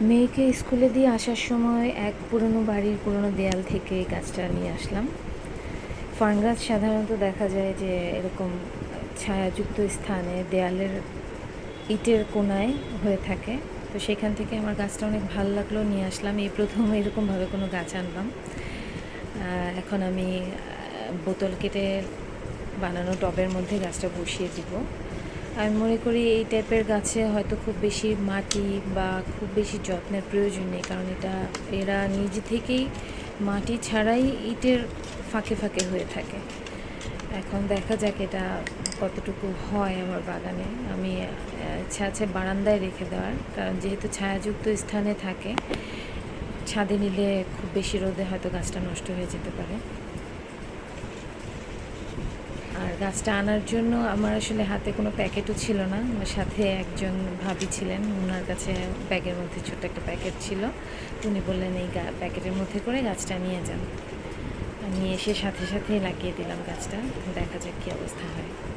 মেয়েকে স্কুলে দিয়ে আসার সময় এক পুরনো বাড়ির পুরনো দেয়াল থেকে গাছটা নিয়ে আসলাম। ফার্ন গাছ সাধারণত দেখা যায় যে এরকম ছায়াযুক্ত স্থানে দেয়ালের ইটের কোনায় হয়ে থাকে। তো সেখান থেকে আমার গাছটা অনেক ভালো লাগল, নিয়ে আসলাম। এই প্রথম এরকমভাবে কোনো গাছ আনলাম। এখন আমি বোতল কেটে বানানো টবের মধ্যে গাছটা বসিয়ে দিব। আমি মনে করি এই টাইপের গাছে হয়তো খুব বেশি মাটি বা খুব বেশি যত্নের প্রয়োজন নেই, কারণ এটা, এরা নিজে থেকেই মাটি ছাড়াই ইটের ফাঁকে ফাঁকে হয়ে থাকে। এখন দেখা যাক এটা কতটুকু হয় আমার বাগানে। আমি আছে বারান্দায় রেখে দেওয়ার, কারণ যেহেতু ছায়াযুক্ত স্থানে থাকে, ছাদে নিলে খুব বেশি রোদে হয়তো গাছটা নষ্ট হয়ে যেতে পারে। গাছটা আনার জন্য আমার আসলে হাতে কোনো প্যাকেটও ছিল না। আমার সাথে একজন ভাবি ছিলেন ওনার কাছে ব্যাগের মধ্যে ছোট্ট একটা প্যাকেট ছিল। উনি বললেন, এই প্যাকেটের মধ্যে করে গাছটা নিয়ে যান। নিয়ে এসে সাথে সাথে লাগিয়ে দিলাম গাছটা। দেখা যাক কী অবস্থা হয়।